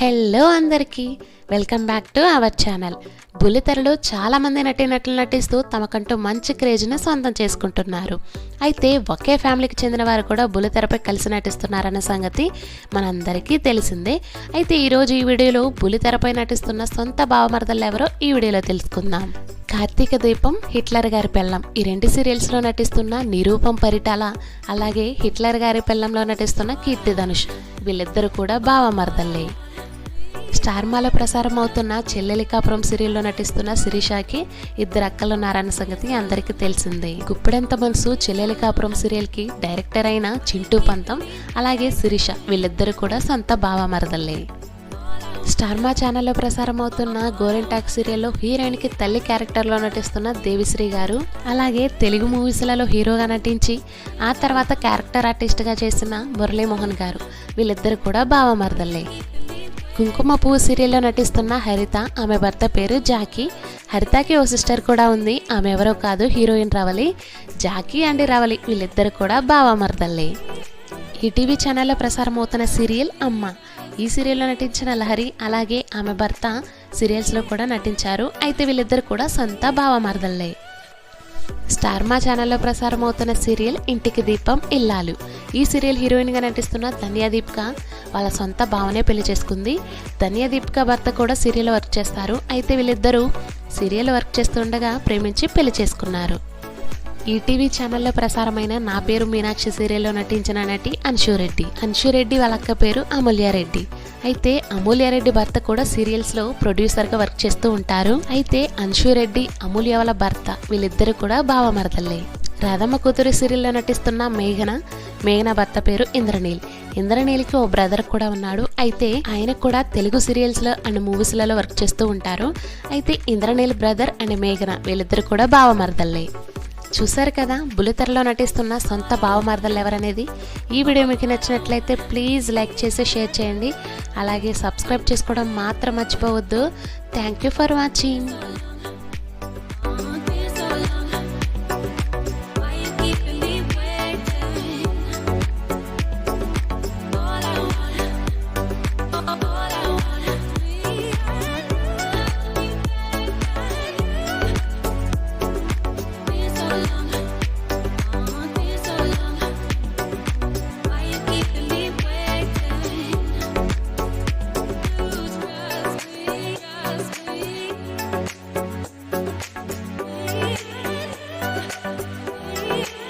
Hello అందరికీ. Welcome back to our channel. బుల్లితెరలో చాలామంది నటీనటులు నటిస్తూ తమకంటూ మంచి క్రేజ్ను సొంతం చేసుకుంటున్నారు. అయితే ఒకే ఫ్యామిలీకి చెందిన వారు కూడా బుల్లితెరపై కలిసి నటిస్తున్నారన్న సంగతి మనందరికీ తెలిసిందే. అయితే ఈరోజు ఈ వీడియోలో బుల్లితెరపై నటిస్తున్న సొంత భావమర్దలు ఎవరో ఈ వీడియోలో తెలుసుకుందాం. కార్తీక దీపం హిట్లర్ గారి పెళ్ళం. ఈ రెండు సీరియల్స్లో నటిస్తున్న నిరూపం పరిటాల అలాగే హిట్లర్ గారి పెళ్ళంలో నటిస్తున్న కీర్తి ధనుష్. వీళ్ళిద్దరూ కూడా భావమర్దల్లే స్టార్మాలో ప్రసారం అవుతున్న చెల్లెలి కాపురం సీరియల్లో నటిస్తున్న శిరీషాకి ఇద్దరు అక్కలు ఉన్నారన్న సంగతి అందరికీ తెలిసిందే. గుప్పెడంత మనసు చెల్లెలి కాపురం సీరియల్కి డైరెక్టర్ అయిన చింటూ పంతం అలాగే శిరీష వీళ్ళిద్దరూ కూడా సొంత భావమరదల్లే స్టార్మా ఛానల్లో ప్రసారం అవుతున్న గోరెంటాక్ సీరియల్లో హీరోయిన్కి తల్లి క్యారెక్టర్లో నటిస్తున్న దేవిశ్రీ గారు అలాగే తెలుగు మూవీస్లలో హీరోగా నటించి ఆ తర్వాత క్యారెక్టర్ ఆర్టిస్ట్గా చేసిన మురళీమోహన్ గారు వీళ్ళిద్దరు కూడా భావమరదల్లే కుంకుమ పువ్వు సీరియల్లో నటిస్తున్న హరిత ఆమె భర్త పేరు జాకీ. హరితకి ఓ సిస్టర్ కూడా ఉంది. ఆమె ఎవరో కాదు heroine Ravali. Jackie and Ravali వీళ్ళిద్దరు కూడా భావమరదల్లే ఈటీవీ ఛానల్లో ప్రసారం అవుతున్న సీరియల్ అమ్మ. ఈ సీరియల్లో నటించిన లహరి అలాగే ఆమె భర్త సీరియల్స్లో కూడా నటించారు. అయితే వీళ్ళిద్దరు కూడా సొంత బావమర్దల్లే. స్టార్మా ఛానల్లో ప్రసారం అవుతున్న సీరియల్ ఇంటికి దీపం ఇల్లాలు. ఈ సీరియల్ హీరోయిన్గా నటిస్తున్న ధన్యా దీప్క. వాళ్ళ సొంత భావనే పెళ్ళి చేసుకుంది. ధన్యా దీపిక భర్త కూడా సీరియల్ వర్క్ చేస్తారు. అయితే వీళ్ళిద్దరూ సీరియల్ వర్క్ చేస్తుండగా ప్రేమించి పెళ్ళి చేసుకున్నారు. ఈటీవీ ఛానల్లో ప్రసారమైన నా పేరు మీనాక్షి సీరియల్లో నటించిన నటి అన్షురెడ్డి అన్షురెడ్డి వాళ్ళ అక్క పేరు అమూల్యారెడ్డి అయితే అమూల్యారెడ్డి భర్త కూడా సీరియల్స్లో ప్రొడ్యూసర్గా వర్క్ చేస్తూ ఉంటారు. అయితే అన్షురెడ్డి అమూల్య వాళ్ళ భర్త వీళ్ళిద్దరూ కూడా భావమరదల్లే రాధమ్మ కూతురు సీరియల్లో నటిస్తున్న మేఘన మేఘన భర్త పేరు ఇంద్రనీల్. ఇంద్రనీల్కి ఓ బ్రదర్ కూడా ఉన్నాడు. అయితే ఆయన కూడా తెలుగు సీరియల్స్లో అండ్ మూవీస్లలో వర్క్ చేస్తూ ఉంటారు. అయితే ఇంద్రనీల్ బ్రదర్ అండ్ మేఘన వీళ్ళిద్దరు కూడా బావమరదల్లే. చూసారు కదా బుల్లితెరలో నటిస్తున్న సొంత భావమర్దలు ఎవరనేది? ఈ వీడియో మీకు నచ్చినట్లయితే ప్లీజ్ లైక్ చేసి షేర్ చేయండి. అలాగే సబ్స్క్రైబ్ చేసుకోవడం మాత్రం మర్చిపోవద్దు. Thank you for watching love.